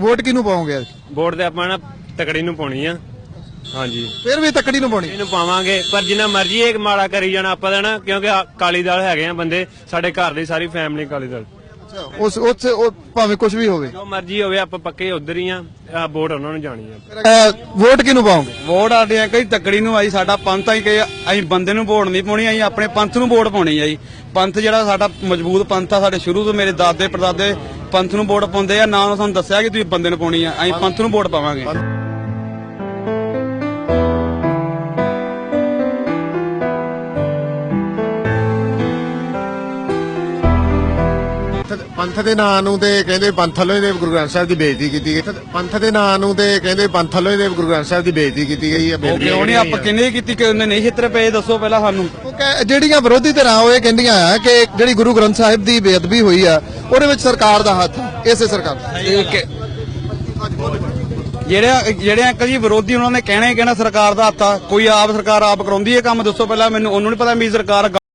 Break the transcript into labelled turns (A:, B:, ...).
A: Vote ਕਿਹਨੂੰ ਪਾਓਗੇ
B: vote ਤੇ ਆਪਾਂ ਨਾ ਤਕੜੀ ਨੂੰ ਪਾਉਣੀ ਆ। ਹਾਂਜੀ।
A: ਫਿਰ ਵੀ ਤੱਕੜੀ ਨੂੰ ਪਾਉਣੀ?
B: ਇਹਨੂੰ ਪਾਵਾਂਗੇ ਪਰ ਜਿੰਨਾ ਮਰਜ਼ੀ ਇਹ ਮਾੜਾ ਕਰੀ ਜਾਣਾ ਆਪਾਂ ਤਾਂ ਨਾ ਕਿਉਂਕਿ ਆ ਕਾਲੀ ਦਲ ਹੈਗੇ ਆ ਬੰਦੇ ਸਾਡੇ ਘਰ ਦੀ ਸਾਰੀ ਫੈਮਿਲੀ ਕਾਲੀ ਦਲ।
A: ਉਸ ਉਸ ਉਹ ਭਾਵੇਂ ਕੁਝ ਵੀ ਹੋਵੇ।
B: ਜੋ ਮਰਜ਼ੀ ਹੋਵੇ ਆਪਾਂ ਪੱਕੇ ਉਧਰ ਹੀ ਆ ਆਹ ਵੋਟ ਉਹਨਾਂ ਨੂੰ ਜਾਣੀ ਆ।
A: ਅਹ, ਵੋਟ ਕਿਹਨੂੰ ਪਾਓਗੇ?
C: ਵੋਟ ਆਡੇ ਆ ਕਈ ਤੱਕੜੀ ਨੂੰ ਆਈ ਸਾਡਾ ਪੰਥ ਆਈ ਕਿ ਅਸੀਂ ਬੰਦੇ ਨੂੰ ਵੋਟ ਨਹੀਂ ਪਾਉਣੀ ਅਸੀਂ ਆਪਣੇ ਪੰਥ ਨੂੰ ਵੋਟ ਪਾਉਣੀ ਆ ਜੀ। ਪੰਥ ਜਿਹੜਾ ਸਾਡਾ ਮਜ਼ਬੂਤ ਪੰਥ ਆ ਸਾਡੇ ਸ਼ੁਰੂ ਤੋਂ ਮੇਰੇ ਦਾਦੇ ਪੜਦਾਦੇ ਪੰਥ ਨੂੰ ਵੋਟ ਪਾਉਂਦੇ ਆ, ਨਾ ਉਹਨਾਂ ਸਾਨੂੰ ਦੱਸਿਆ ਕਿ ਤੁਸੀਂ ਬੰਦੇ ਨੂੰ ਪਾਉਣੀ ਆ, ਅਸੀਂ ਪੰਥ ਨੂੰ ਵੋਟ ਪਾਵਾਂਗੇ।
D: ਪੰਥ ਦੇ ਨਾਂ ਨੂੰ ਤੇ ਕਹਿੰਦੇ ਪੰਥ ਵੱਲੋਂ ਹੀ ਦੇ ਗੁਰੂ ਗ੍ਰੰਥ ਸਾਹਿਬ ਦੀ ਬੇਇੱਜ਼ਤੀ ਕੀਤੀ ਗਈ। ਪੰਥ ਦੇ ਨਾਂ ਨੂੰ ਤੇ ਕਹਿੰਦੇ ਪੰਥ ਦੇ ਗੁਰੂ ਗ੍ਰੰਥ ਸਾਹਿਬ ਦੀ ਬੇਇੱਜ਼ਤੀ ਕੀਤੀ ਗਈ ਹੈ।
C: ਉਹ ਕਿਉਂ ਨਹੀਂ? ਆਪਾਂ ਕਿੰਨੇ ਕੀਤੀ ਕਿ ਉਹਨੇ ਨਹੀਂ ਛਿੱਤਰ ਪਏ? ਦੱਸੋ ਪਹਿਲਾਂ ਸਾਨੂੰ।
A: ਜਿਹੜੀਆਂ ਵਿਰੋਧੀ ਧਿਰਾਂ ਉਹ ਇਹ ਕਹਿੰਦੀਆਂ ਆ ਕਿ ਜਿਹੜੀ ਗੁਰੂ ਗ੍ਰੰਥ ਸਾਹਿਬ ਦੀ ਬੇਅਦਬੀ ਹੋਈ ਆ ਉਹਦੇ ਵਿੱਚ ਸਰਕਾਰ ਦਾ ਹੱਥ ਇਸੇ ਸਰਕਾਰ
C: ਜਿਹੜੇ ਜਿਹੜੇ ਅੰਕਲ ਜੀ ਵਿਰੋਧੀ ਉਹਨਾਂ ਨੇ ਕਹਿਣਾ ਹੀ ਕਹਿਣਾ ਸਰਕਾਰ ਦਾ ਹੱਥ ਆ। ਕੋਈ ਆਪ ਸਰਕਾਰ ਆਪ ਕਰਾਉਂਦੀ ਹੈ ਕੰਮ? ਦੱਸੋ ਪਹਿਲਾਂ ਮੈਨੂੰ। ਉਹਨੂੰ ਨਹੀਂ ਪਤਾ ਵੀ ਸਰਕਾਰ